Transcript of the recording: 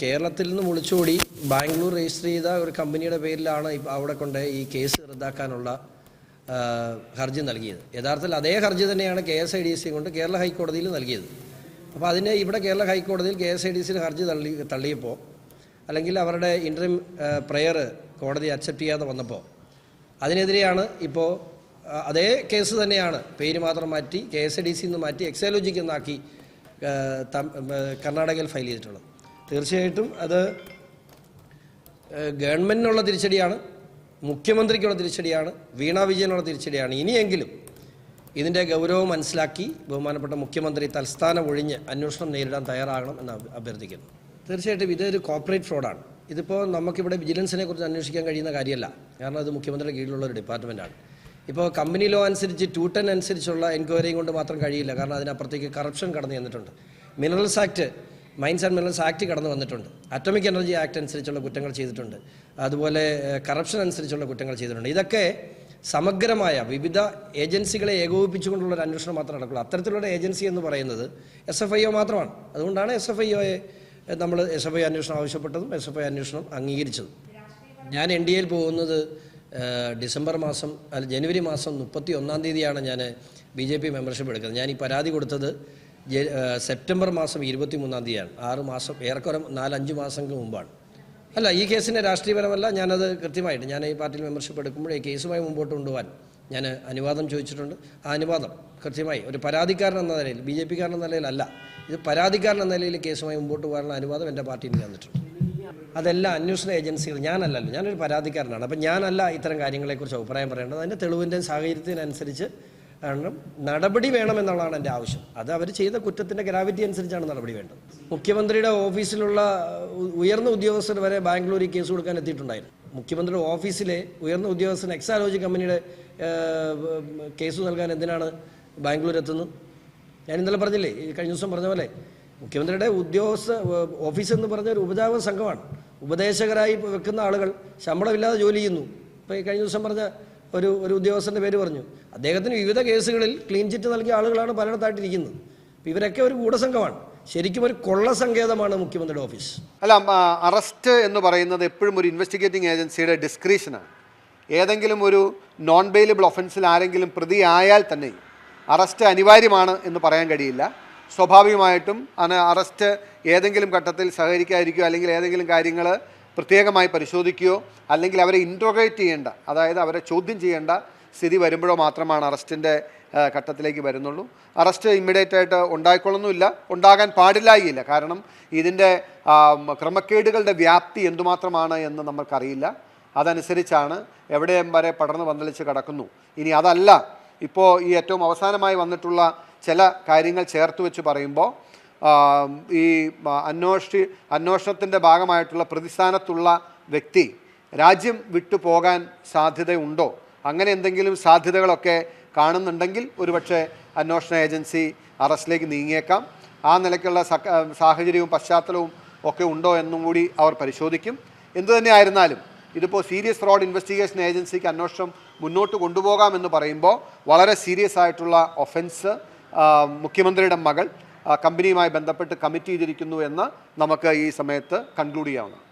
കേരളത്തിൽ നിന്ന് വിളിച്ചുകൂടി ബാംഗ്ലൂർ രജിസ്റ്റർ ചെയ്ത ഒരു കമ്പനിയുടെ പേരിലാണ് അവിടെ കൊണ്ട് ഈ കേസ് റദ്ദാക്കാനുള്ള ഹർജി നൽകിയത്. യഥാർത്ഥത്തിൽ അതേ ഹർജി തന്നെയാണ് K S I D C കൊണ്ട് കേരള ഹൈക്കോടതിയിൽ നൽകിയത്. അപ്പോൾ അതിനെ ഇവിടെ കേരള ഹൈക്കോടതിയിൽ കെ എസ് ഐ ഡി സിയിൽ ഹർജി തള്ളി തള്ളിയപ്പോൾ അല്ലെങ്കിൽ അവരുടെ ഇന്റർം പ്രയർ കോടതി അക്സെപ്റ്റ് ചെയ്യാതെ വന്നപ്പോൾ അതിനെതിരെയാണ് ഇപ്പോൾ അതേ കേസ് തന്നെയാണ് പേര് മാത്രം മാറ്റി കെ എസ് ഐ ഡി സിന്ന് മാറ്റി എക്സോലോജിക്ക് എന്നാക്കി കർണാടകയിൽ ഫയൽ ചെയ്തിട്ടുള്ളത്. തീർച്ചയായിട്ടും അത് ഗവൺമെന്റിനുള്ള തിരിച്ചടിയാണ് മുഖ്യമന്ത്രിക്കുള്ള തിരിച്ചടിയാണ് വീണ വിജയനുള്ള തിരിച്ചടിയാണ്. ഇനിയെങ്കിലും ഇതിന്റെ ഗൗരവം മനസ്സിലാക്കി ബഹുമാനപ്പെട്ട മുഖ്യമന്ത്രി തൽസ്ഥാനം ഒഴിഞ്ഞ് അന്വേഷണം നേരിടാൻ തയ്യാറാകണം എന്ന് അഭ്യർത്ഥിക്കുന്നു. തീർച്ചയായിട്ടും ഇതൊരു കോർപ്പറേറ്റ് ഫ്രോഡാണ് ഇതിപ്പോൾ നമുക്കിവിടെ വിജിലൻസിനെ കുറിച്ച് അന്വേഷിക്കാൻ കഴിയുന്ന കാര്യമല്ല. കാരണം അത് മുഖ്യമന്ത്രിയുടെ കീഴിലുള്ള ഒരു ഡിപ്പാർട്ട്മെന്റാണ് ഇപ്പോൾ കമ്പനി ലോ അനുസരിച്ച് ടു ടെൻ അനുസരിച്ചുള്ള എൻക്വയറിയും കൊണ്ട് മാത്രം കഴിയില്ല. കാരണം അതിനപ്പുറത്തേക്ക് കറപ്ഷൻ കടന്നു ചെന്നിട്ടുണ്ട്. Minerals act mines and minerals act കടന്നു വന്നിട്ടുണ്ട്. അറ്റോമിക് എനർജി ആക്ട് അനുസരിച്ചുള്ള കുറ്റങ്ങൾ ചെയ്തിട്ടുണ്ട്. അതുപോലെ കറപ്ഷൻ അനുസരിച്ചുള്ള കുറ്റങ്ങൾ ചെയ്തിട്ടുണ്ട്. ഇതൊക്കെ സമഗ്രമായ വിവിധ ഏജൻസികളെ ഏകോപിപ്പിച്ചുകൊണ്ടുള്ള ഒരു അന്വേഷണം മാത്രമേ നടക്കുള്ളൂ. അത്തരത്തിലുള്ള ഏജൻസി എന്ന് പറയുന്നത് എസ് എഫ് ഐ ഒ മാത്രമാണ്. അതുകൊണ്ടാണ് എസ് എഫ് ഐ ഒയെ നമ്മൾ എസ് എഫ് ഐ അന്വേഷണം ആവശ്യപ്പെട്ടതും എസ് എഫ് ഐ അന്വേഷണം അംഗീകരിച്ചതും. ഞാൻ എൻ ഡി എയിൽ പോകുന്നത് ഡിസംബർ മാസം അല്ല ജനുവരി മാസം മുപ്പത്തി ഒന്നാം തീയതിയാണ് ഞാൻ ബി ജെ പി മെമ്പർഷിപ്പ് എടുക്കുന്നത്. ഞാൻ ഈ പരാതി കൊടുത്തത് സെപ്റ്റംബർ മാസം ഇരുപത്തി മൂന്നാം തീയതിയാണ്. ആറ് മാസം ഏറെക്കുറെ നാലഞ്ച് മാസങ്ങൾക്ക് മുമ്പാണ്. അല്ല ഈ കേസിന്റെ രാഷ്ട്രീയപരമല്ല ഞാനത് കൃത്യമായിട്ട് ഞാൻ ഈ പാർട്ടിയിൽ മെമ്പർഷിപ്പ് എടുക്കുമ്പോൾ ഈ കേസുമായി മുമ്പോട്ട് കൊണ്ടുപോകാൻ ഞാൻ അനുവാദം ചോദിച്ചിട്ടുണ്ട്. ആ അനുവാദം കൃത്യമായി ഒരു പരാതിക്കാരൻ എന്ന നിലയിൽ ബി ജെ പിക്കാരൻ എന്ന നിലയിലല്ല ഇത് പരാതിക്കാരൻ എന്ന നിലയിൽ കേസുമായി മുമ്പോട്ട് പോകാനുള്ള അനുവാദം എന്റെ പാർട്ടിയിൽ നിന്ന് തന്നിട്ടുണ്ട്. അതെല്ലാം അന്വേഷണ ഏജൻസികൾ ഞാനല്ലല്ലോ ഞാനൊരു പരാതിക്കാരനാണ്. അപ്പം ഞാനല്ല ഇത്തരം കാര്യങ്ങളെക്കുറിച്ച് അഭിപ്രായം പറയേണ്ടത്. അതിന്റെ തെളിവിന്റെ സാഹചര്യത്തിനനുസരിച്ച് ആണ് നടപടി വേണമെന്നുള്ളതാണ് എന്റെ ആവശ്യം. അത് അവർ ചെയ്ത കുറ്റത്തിന്റെ ഗ്രാവിറ്റി അനുസരിച്ചാണ് നടപടി വേണ്ടത്. മുഖ്യമന്ത്രിയുടെ ഓഫീസിലുള്ള ഉയർന്ന ഉദ്യോഗസ്ഥർ വരെ ബാംഗ്ലൂരിൽ കേസ് കൊടുക്കാൻ എത്തിയിട്ടുണ്ടായിരുന്നു. മുഖ്യമന്ത്രിയുടെ ഓഫീസിലെ ഉയർന്ന ഉദ്യോഗസ്ഥൻ എക്സാലോജി കമ്പനിയുടെ കേസ് നൽകാൻ എന്തിനാണ് ബാംഗ്ലൂർ എത്തുന്നത്? ഞാൻ ഇന്നലെ പറഞ്ഞില്ലേ കഴിഞ്ഞ ദിവസം പറഞ്ഞ പോലെ മുഖ്യമന്ത്രിയുടെ ഉദ്യോഗസ്ഥ ഓഫീസ് എന്ന് പറഞ്ഞ ഒരു ഉപജാപ സംഘമാണ്. ഉപദേശകരായി വെക്കുന്ന ആളുകൾ ശമ്പളമില്ലാതെ ജോലി ചെയ്യുന്നു. ഇപ്പോൾ ഈ കഴിഞ്ഞ ദിവസം പറഞ്ഞ ഒരു ഒരു ഉദ്യോഗസ്ഥന്റെ പേര് പറഞ്ഞു. അദ്ദേഹത്തിന് വിവിധ കേസുകളിൽ ക്ലീൻ ചിറ്റ് നൽകിയ ആളുകളാണ് പലയിടത്തായിട്ടിരിക്കുന്നത്. അപ്പോൾ ഇവരൊക്കെ ഒരു ഗൂഢസംഘമാണ്. ശരിക്കും ഒരു കൊള്ള സങ്കേതമാണ് മുഖ്യമന്ത്രിയുടെ ഓഫീസ്. അല്ല അറസ്റ്റ് എന്ന് പറയുന്നത് എപ്പോഴും ഒരു ഇൻവെസ്റ്റിഗേറ്റിംഗ് ഏജൻസിയുടെ ഡിസ്ക്രീഷനാണ് ഏതെങ്കിലും ഒരു നോൺ ബെയിലബിൾ ഒഫൻസിൽ ആരെങ്കിലും പ്രതി ആയാൽ തന്നെ അറസ്റ്റ് അനിവാര്യമാണ് എന്ന് പറയാൻ കഴിയില്ല. സ്വാഭാവികമായിട്ടും അറസ്റ്റ് ഏതെങ്കിലും ഘട്ടത്തിൽ സഹകരിക്കാതിരിക്കുകയോ അല്ലെങ്കിൽ ഏതെങ്കിലും കാര്യങ്ങൾ പ്രത്യേകമായി പരിശോധിക്കുകയോ അല്ലെങ്കിൽ അവരെ ഇൻട്രോഗേറ്റ് ചെയ്യേണ്ട അതായത് അവരെ ചോദ്യം ചെയ്യേണ്ട സ്ഥിതി വരുമ്പോഴോ മാത്രമാണ് അറസ്റ്റിന്റെ ഘട്ടത്തിലേക്ക് വരുന്നുള്ളൂ. അറസ്റ്റ് ഇമ്മീഡിയറ്റ് ആയിട്ട് ഉണ്ടായിക്കൊള്ളുന്നില്ല ഉണ്ടാകാൻ പാടില്ലായില്ല കാരണം ഇതിന്റെ ക്രമക്കേടുകളുടെ വ്യാപ്തി എന്തുമാത്രമാണ് എന്ന് നമുക്കറിയില്ല അതനുസരിച്ചാണ് എവിടെയും വരെ പടർന്ന് പന്തലിച്ച് കിടക്കുന്നു. ഇനി അതല്ല ഇപ്പോൾ ഈ ഏറ്റവും അവസാനമായി വന്നിട്ടുള്ള ചില കാര്യങ്ങൾ ചേർത്ത് വെച്ച് പറയുമ്പോൾ ഈ അന്വേഷി അന്വേഷണത്തിന്റെ ഭാഗമായിട്ടുള്ള പ്രതിസ്ഥാനത്തുള്ള വ്യക്തി രാജ്യം വിട്ടു പോകാൻ സാധ്യതയുണ്ടോ? അങ്ങനെ എന്തെങ്കിലും സാധ്യതകളൊക്കെ കാണുന്നുണ്ടെങ്കിൽ ഒരുപക്ഷെ അന്വേഷണ ഏജൻസി അറസ്റ്റിലേക്ക് നീങ്ങിയേക്കാം. ആ നിലയ്ക്കുള്ള സാഹചര്യവും പശ്ചാത്തലവും ഒക്കെ ഉണ്ടോ എന്നും കൂടി അവർ പരിശോധിക്കും. എന്തു തന്നെയായിരുന്നാലും ഇതിപ്പോൾ സീരിയസ് ഫ്രോഡ് ഇൻവെസ്റ്റിഗേഷൻ ഏജൻസിക്ക് അന്വേഷണം മുന്നോട്ട് കൊണ്ടുപോകാമെന്ന് പറയുമ്പോൾ വളരെ സീരിയസ് ആയിട്ടുള്ള ഒഫൻസ് മുഖ്യമന്ത്രിയുടെ മകൾ കമ്പനിയുമായി ബന്ധപ്പെട്ട് കമ്മിറ്റ് ചെയ്തിരിക്കുന്നു എന്ന് നമുക്ക് ഈ സമയത്ത് കൺക്ലൂഡ് ചെയ്യാവുന്നതാണ്.